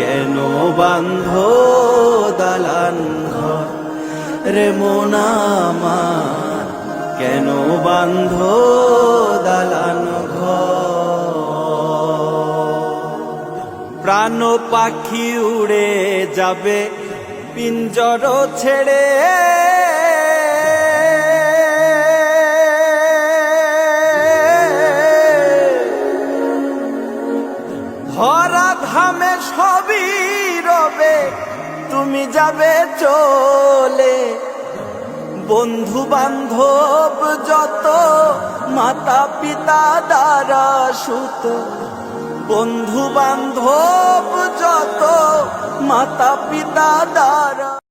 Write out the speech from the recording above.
কেন বান্ধ দালান ঘর? রে মোনামা কেন বান্ধ দালান প্রাণ পাখি উড়ে যাবে, পিঞ্জর ছেড়ে ধামে সবই রবে, তুমি যাবে চলে। বন্ধু বান্ধব যত মাতা পিতা দ্বারা সুত। বন্ধু বান্ধব যত মাতা পিতা দ্বারা